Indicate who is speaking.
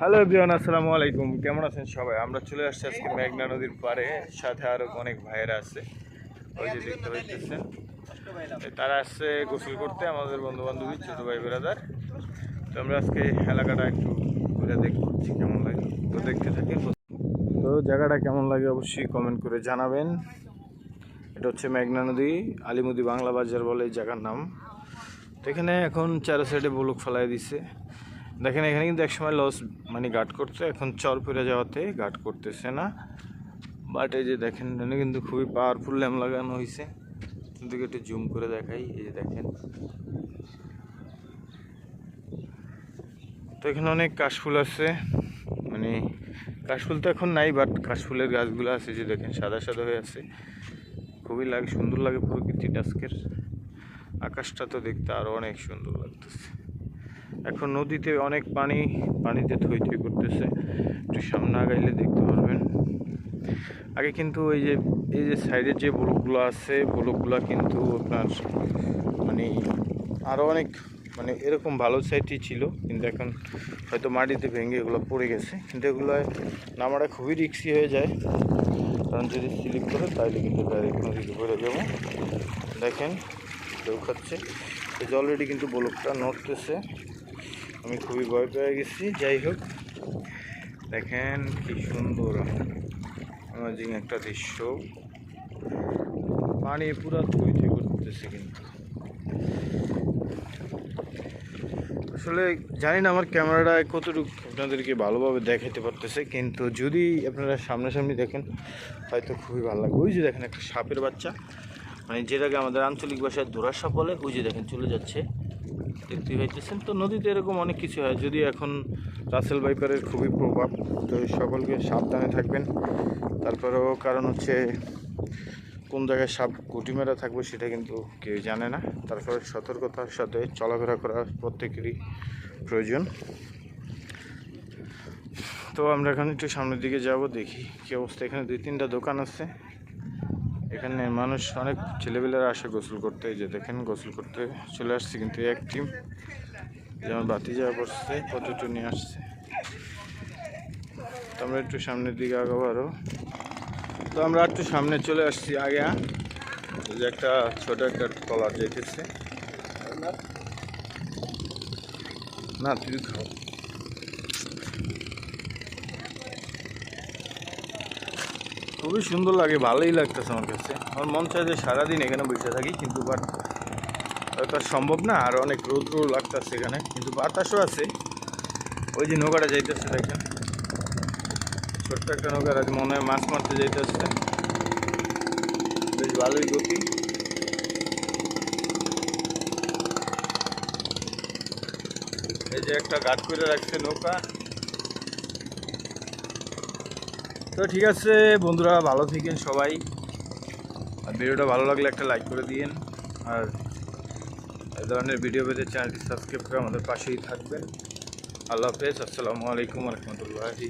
Speaker 1: Hello everyone আসসালামু আলাইকুম। কেমন আছেন সবাই? আমরা চলে আসছি আজকে মেঘনা নদীর পাড়ে। সাথে আরও অনেক ভাইয়েরা আছে। ওই যে দেখতে পাইতেছেন তারা আসছে গোসল করতে, আমাদের বন্ধু বান্ধবী ছোট ভাই বেরাদার। তো আমরা আজকে এলাকাটা একটু ঘুরে দেখছি কেমন লাগে। তো দেখতে থাকি তো জায়গাটা কেমন লাগে অবশ্যই কমেন্ট করে জানাবেন। এটা হচ্ছে মেঘনা নদী, আলিমুদি বাংলা বাজার বলে এই জায়গার নাম। তো এখানে এখন চারো সাইডে বলুক ফেলাই দিছে। দেখেন, এখানে কিন্তু একসময় লস মানে গার্ড করতো এখন চর পড়ে যাওয়াতে গার্ড করতেছে না। বাট এই যে দেখেন, এখানে কিন্তু খুবই পাওয়ারফুল ল্যাম্প লাগানো হয়েছে কিন্তু একটু জুম করে দেখাই, এই যে দেখেন। তো এখানে অনেক কাশফুল আছে। মানে কাশফুল তো এখন নাই বাট কাশফুলের গাছগুলো আছে যে দেখেন, সাদা সাদা হয়ে আছে। খুবই লাগে, সুন্দর লাগে প্রকৃতিটা আজকের আকাশটা তো দেখতে আরও অনেক সুন্দর লাগতেছে। এখন নদীতে অনেক পানি, পানিতে থই থই করতেছে। একটু সামনে আগাইলে দেখতে পারবেন। আগে কিন্তু এই যে এই যে সাইডের যে ব্লকগুলো আছে, ব্লকগুলো কিন্তু আপনার মানে আরও অনেক মানে এরকম ভালো সাইডই ছিল। কিন্তু এখন হয়তো মাটিতে ভেঙে এগুলো পড়ে গেছে। কিন্তু এগুলো নামাটা খুবই রিক্সি হয়ে যায়। কারণ যদি স্লিপ করে, তাহলে কিন্তু ডাইরেক্ট নদীতে পড়ে যাব। দেখেন, কেউ খাচ্ছে। এই যে অলরেডি কিন্তু ব্লকটা নড়তেছে। আমি খুবই ভয় পেয়ে গেছি, যাই হোক। দেখেন কি সুন্দর অ্যামাজিং একটা দৃশ্য। পানি পুরা থই করতেছে কিন্তু। আসলে জানি না আমার ক্যামেরাটা কতটুকু আপনাদেরকে ভালোভাবে দেখাতে পারতেছে, কিন্তু যদি আপনারা সামনাসামনি দেখেন, হয়তো খুবই ভালো লাগবে। ওই যে দেখেন একটা সাপের বাচ্চা। মানে যেটাকে আমাদের আঞ্চলিক ভাষায় দোরা সাপ বলে, ওই যে দেখেন চলে যাচ্ছে। দেখতে পাইতেছেন তো নদীতে এরকম অনেক কিছু হয়। যদি এখন রাসেল বাইপারের খুবই প্রভাব, তো সকলকে সাবধানে থাকবেন। তারপরেও কারণ হচ্ছে কোন জায়গায় সাপ গুটি মেরা থাকবে সেটা কিন্তু কেউ জানে না। তারপরে সতর্কতার সাথে চলাফেরা করা প্রত্যেকেরই প্রয়োজন। তো আমরা এখন একটু সামনের দিকে যাব, দেখি কী অবস্থা। এখানে দুই তিনটা দোকান আছে। এখানে মানুষ অনেক ছেলেবেলারা আসে গোসল করতে যে দেখেন গোসল করতে চলে আসছে, কিন্তু এক টিম যেমন বাতি যাওয়া পড়ছে পটেটো নিয়ে আসছে। তো আমরা একটু সামনের দিকে আগাবো আরও তো আমরা একটু সামনে চলে আসছি আগে যে একটা ছোট একটা কলার যেতেছে না তুই খাও খুবই সুন্দর লাগে, ভালোই লাগতেছে আমার কাছে। আমার মন চায় যে সারাদিন এখানে বসে থাকি, কিন্তু বাট হয়তো সম্ভব না, আর অনেক রৌদ্র লাগতেছে এখানে, কিন্তু বাতাসও আছে। ওই যে নৌকাটা যাইতেছে, দেখেন। ছোট্ট একটা নৌকার আছে মনে হয় মাছ মারতে যাইতেছে। বেশ ভালোই গতি। এই যে একটা গাছ করে রাখছে নৌকা। তো ঠিক আছে, বন্ধুরা, ভালো থাকেন সবাই। আর ভিডিওটা ভালো লাগলে একটা লাইক করে দিন আর এই ধরনের ভিডিও পেতে চ্যানেলটি সাবস্ক্রাইব করে আমাদের পাশেই থাকবেন। আল্লাহ হাফেজ, আসসালামু আলাইকুম রহমতুল্লাহি